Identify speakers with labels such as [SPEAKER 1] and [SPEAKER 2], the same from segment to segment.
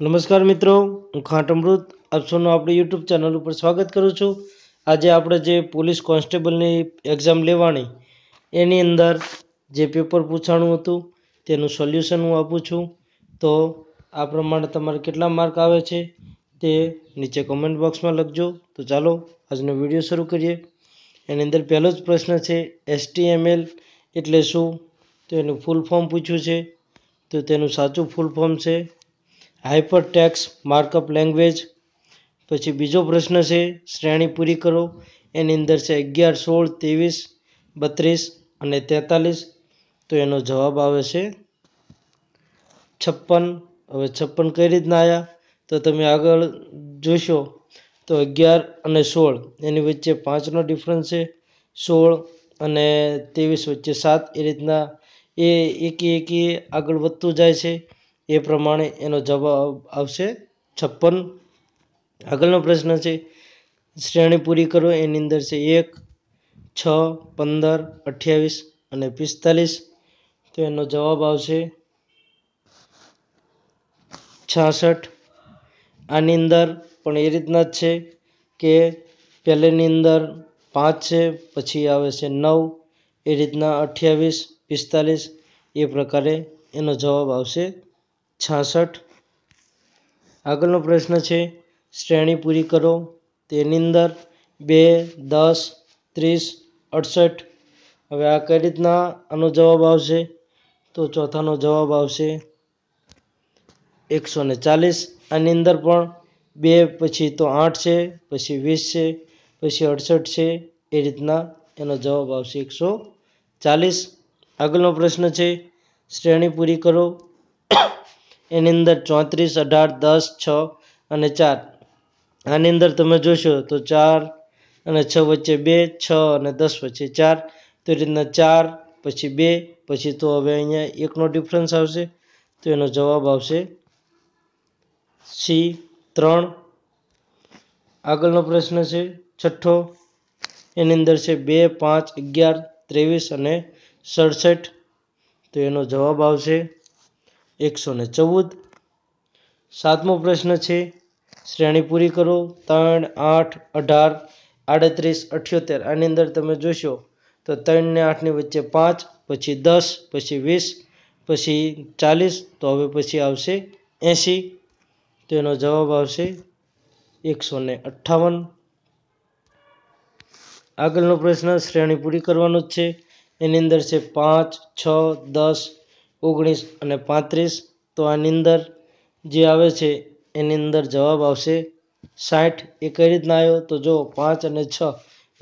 [SPEAKER 1] નમસ્કાર મિત્રો, હું ખાંટ અમૃત, આપ સૌનું આપણી યુટ્યુબ ચેનલ ઉપર સ્વાગત કરું છું. આજે આપણે જે પોલીસ કોન્સ્ટેબલની એક્ઝામ લેવાની, એની અંદર જે પેપર પૂછાણું હતું, તેનું સોલ્યુશન હું આપું છું. તો આ પ્રમાણે તમારે કેટલા માર્ક આવે છે, તે નીચે કોમેન્ટ બોક્સમાં લખજો. તો ચાલો, આજનો વીડિયો શરૂ કરીએ. એની અંદર પહેલો જ પ્રશ્ન છે એસટીએમએલ એટલે શું? તો એનું ફૂલ ફોર્મ પૂછ્યું છે. તો તેનું સાચું ફૂલ ફોર્મ છે હાઇપર ટેક્સ માર્કઅપ લેંગ્વેજ. પછી બીજો પ્રશ્ન છે, શ્રેણી પૂરી કરો. એની અંદર છે અગિયાર, સોળ, ત્રેવીસ, બત્રીસ અને તેતાલીસ. તો એનો જવાબ આવે છે છપ્પન. હવે છપ્પન કઈ રીતના આવ્યા તો તમે આગળ જોશો તો અગિયાર અને સોળ. એની વચ્ચે પાંચનો ડિફરન્સ છે, સોળ અને ત્રેવીસ વચ્ચે સાત. એ રીતના એ એકી એકી આગળ વધતું જાય છે. એ પ્રમાણે એનો જવાબ આવશે છપ્પન. આગળનો પ્રશ્ન છે, શ્રેણી પૂરી કરો, એની અંદર છે એક, છ, પંદર, અઠ્યાવીસ અને પિસ્તાલીસ. તો એનો જવાબ આવશે છાસઠ. આની અંદર પણ એ રીતના જ છે કે પહેલેની અંદર પાંચ છે, પછી આવે છે નવ, એ રીતના અઠ્યાવીસ, પિસ્તાલીસ, એ પ્રકારે એનો જવાબ આવશે છાસઠ. આગળનો પ્રશ્ન છે, શ્રેણી પૂરી કરો. તેની અંદર બે, દસ, ત્રીસ, અડસઠ. હવે આ કઈ રીતના આનો જવાબ આવશે? તો ચોથાનો જવાબ આવશે એકસો ને ચાલીસ. આની અંદર પણ બે, પછી તો આઠ છે, પછી વીસ છે, પછી અડસઠ છે, એ રીતના એનો જવાબ આવશે એકસો ચાલીસ. આગળનો પ્રશ્ન છે, શ્રેણી પૂરી કરો. એની અંદર ચોત્રીસ, અઢાર, દસ, છ અને ચાર. આની અંદર તમે જોશો તો ચાર અને છ વચ્ચે બે, છ અને દસ વચ્ચે ચાર. તો એ રીતના ચાર, પછી બે, પછી તો હવે અહીંયા એકનો ડિફરન્સ આવશે. તો એનો જવાબ આવશે સી ત્રણ. આગળનો પ્રશ્ન છે છઠ્ઠો. એની અંદર છે બે, પાંચ, અગિયાર, ત્રેવીસ અને સડસઠ. તો એનો જવાબ આવશે એકસો ને ચૌદ. સાતમો પ્રશ્ન છે, શ્રેણી પૂરી કરો. ત્રણ, આઠ, અઢાર, આડત્રીસ, અઠ્યોતેર. આની અંદર તમે જોશો તો ત્રણ ને આઠની વચ્ચે પાંચ, પછી દસ, પછી વીસ, પછી ચાલીસ, તો હવે પછી આવશે એંશી. તો એનો જવાબ આવશે એકસો ને અઠ્ઠાવન. આગળનો પ્રશ્ન શ્રેણી પૂરી કરવાનો જ છે. એની અંદર છે પાંચ, છ, દસ ઓગણીસ અને પાંત્રીસ. તો આની અંદર જે આવે છે, એની અંદર જવાબ આવશે સાઠ. એ કઈ રીતના આવ્યો? તો જો પાંચ અને છ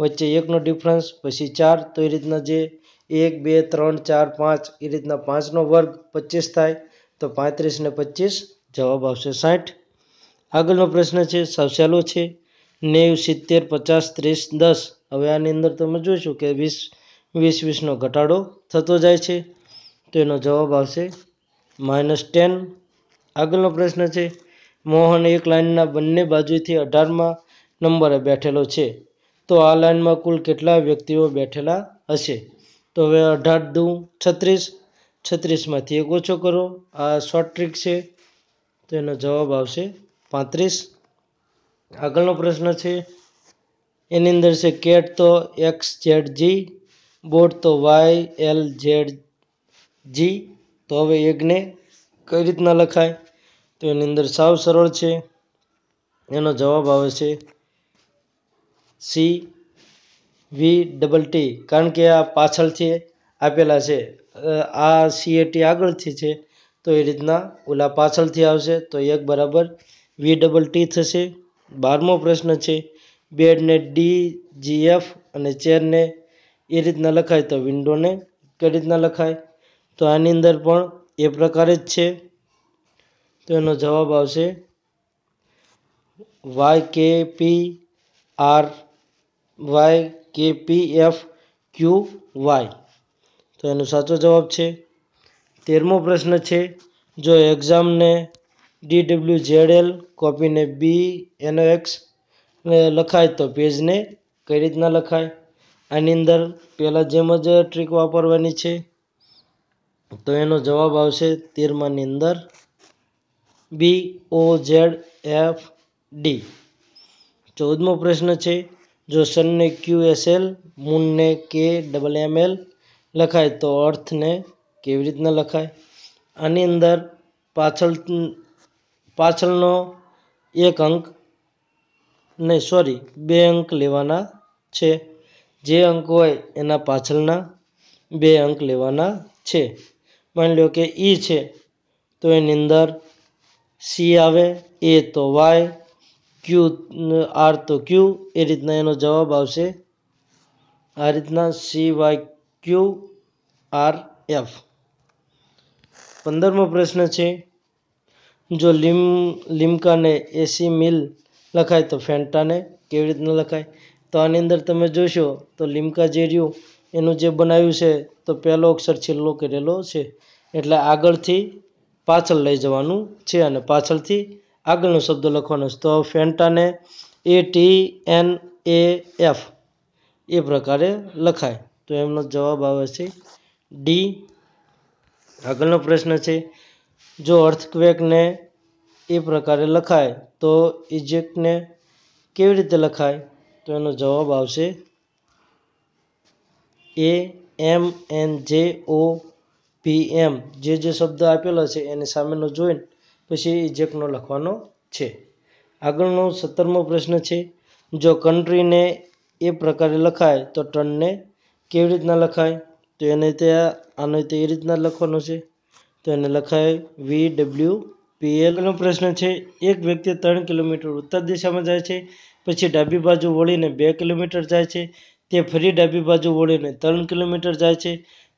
[SPEAKER 1] વચ્ચે એકનો ડિફરન્સ પછી ચાર. તો એ રીતના જે એક, બે, ત્રણ, ચાર, પાંચ, એ રીતના પાંચનો વર્ગ પચીસ થાય. તો પાંત્રીસ ને પચીસ, જવાબ આવશે સાઠ. આગળનો પ્રશ્ન છે, સાવ સહેલો છે. નેવ, સિત્તેર, પચાસ, ત્રીસ, દસ. હવે આની અંદર તમે જોઈશું કે વીસ વીસ, વીસનો ઘટાડો થતો જાય છે. તો એનો જવાબ આવશે માઇનસ ટેન. આગળનો પ્રશ્ન છે, મોહન એક લાઇનના બંને બાજુથી અઢારમાં નંબરે બેઠેલો છે. તો આ લાઇનમાં કુલ કેટલા વ્યક્તિઓ બેઠેલા હશે? તો હવે અઢાર દુ છત્રીસ. છત્રીસમાંથી એક ઓછો કરો. આ શોર્ટ ટ્રીક છે, તો એનો જવાબ આવશે પાંત્રીસ. આગળનો પ્રશ્ન છે, એની અંદર છે, કેટ તો એક્સ ઝેડ જી બોટ તો વાય એલ ઝેડ જી, તો હવે એકને કઈ રીતના લખાય? તો એની અંદર સાવ સરળ છે. એનો જવાબ આવે છે સી વી ડબલ ટી કારણ કે આ પાછળથી આપેલા છે. આ સીએટી આગળથી છે. તો એ રીતના ઓલા પાછળથી આવશે. તો એક બરાબર વી ડબલ ટી થશે. બારમો પ્રશ્ન છે. બેડને ડી જી એફ અને ચેરને એ રીતના લખાય તો વિન્ડોને કઈ રીતના લખાય? તો આની અંદર પણ એ પ્રકારે જ છે. તો એનો જવાબ આવશે વાય કે પી આર વાય કે પી એફ ક્યુ વાય. તો એનો સાચો જવાબ છે. તેરમો પ્રશ્ન છે, જો એક્ઝામને ડી ડબલ્યુ ઝેડ એલ કોપીને બી એનો એક્સ લખાય તો પેજને કઈ રીતના લખાય? આની અંદર પહેલાં જેમ જ ટ્રીક વાપરવાની છે તો એનો જવાબ આવશે તેરમાની અંદર B, O, Z, F, D. ચૌદમો પ્રશ્ન છે, જો સનને ક્યુ એસ એલ, મૂનને કે ડબલ એમ એલ લખાય, તો અર્થને કેવી રીતના લખાય? આની અંદર પાછળ, પાછળનો એક અંક, નહીં, સોરી, બે અંક લેવાના છે. જે અંક હોય એના પાછળના બે અંક લેવાના છે. માની લો કે ઈ છે, તો એની અંદર સી આવે એ તો વાય ક્યુ આર તો ક્યુ એ રીતના એનો જવાબ આવશે. આ રીતના C Y Q R F પંદરમો પ્રશ્ન છે, જો લીમ, લીમકાને એસી મિલ લખાય તો ફેન્ટાને કેવી રીતના લખાય? તો આની અંદર તમે જોશો તો લીમકા જે રહ્યું એનું જે બનાવ્યું છે, તો પહેલો અક્ષર છેલ્લો કરેલો છે. એટલે આગળથી પાછળ લઈ જવાનું છે અને પાછળથી આગળનો શબ્દ લખવાનો છે. તો ફેન્ટાને A T N A F એ પ્રકારે લખાય. તો એમનો જવાબ આવે છે ડી આગળનો પ્રશ્ન છે, જો અર્થક્વેકને એ પ્રકારે લખાય, તો ઇજેક્ટને કેવી રીતે લખાય? તો એનો જવાબ આવશે એ એમ એન જે ઓ પી એમ જે જે શબ્દ આપેલો છે એની સામેનો જોઈન પછી ઇજેક્ટનો લખવાનો છે. આગળનો સત્તરમો પ્રશ્ન છે, જો કન્ટ્રીને એ પ્રકારે લખાય તો ટર્નને કેવી રીતના લખાય? તો એને ત્યાં આને તે એ રીતના લખવાનો છે. તો એને લખાય વી ડબલ્યુ પીએલનો પ્રશ્ન છે, એક વ્યક્તિ ત્રણ કિલોમીટર ઉત્તર દિશામાં જાય છે, પછી ડાબી બાજુ વળીને બે કિલોમીટર જાય છે તે ફરી ડાબી બાજુ વળીને ત્રણ કિલોમીટર જાય છે.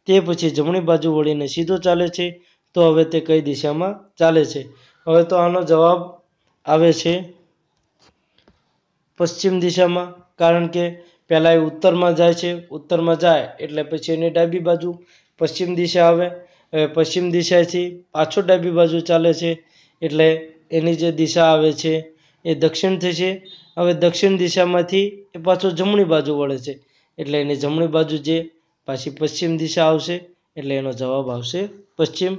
[SPEAKER 1] તે પછી જમણી બાજુ વળીને સીધો ચાલે છે. તો હવે તે કઈ દિશામાં ચાલે છે? હવે તો આનો જવાબ આવે છે પશ્ચિમ દિશામાં, કારણ કે પહેલાં એ ઉત્તરમાં જાય છે. ઉત્તરમાં જાય એટલે પછી એની ડાબી બાજુ પશ્ચિમ દિશા આવે. પશ્ચિમ દિશાથી પાછો ડાબી બાજુ ચાલે છે. એટલે એની જે દિશા આવે છે એ દક્ષિણ થશે હવે દક્ષિણ દિશામાંથી એ પાછો જમણી બાજુ વળે છે. એટલે એની જમણી બાજુ જે પાછી પશ્ચિમ દિશા આવશે, એટલે એનો જવાબ આવશે પશ્ચિમ.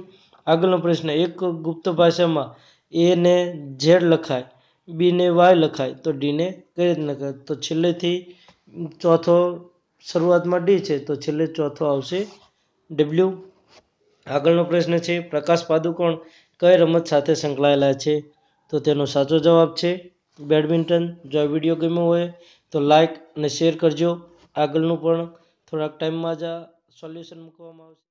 [SPEAKER 1] આગળનો પ્રશ્ન, એક ગુપ્ત ભાષામાં એને ઝેડ લખાય બીને વાય લખાય, તો ડીને કઈ રીતના લખાય? તો છેલ્લેથી ચોથો શરૂઆતમાં ડી છે, તો છેલ્લે ચોથો આવશે ડબલ્યુ. આગળનો પ્રશ્ન છે, પ્રકાશ પાદુકોણ કઈ રમત સાથે સંકળાયેલા છે? તો તેનો સાચો જવાબ છે બેડમિન્ટન, જો વીડિયો ગમ્યો હોય તો લાઇક અને શેર કરજો. આગળનું પણ થોડાક ટાઈમમાં જ આ સોલ્યુશન મૂકવામાં આવશે.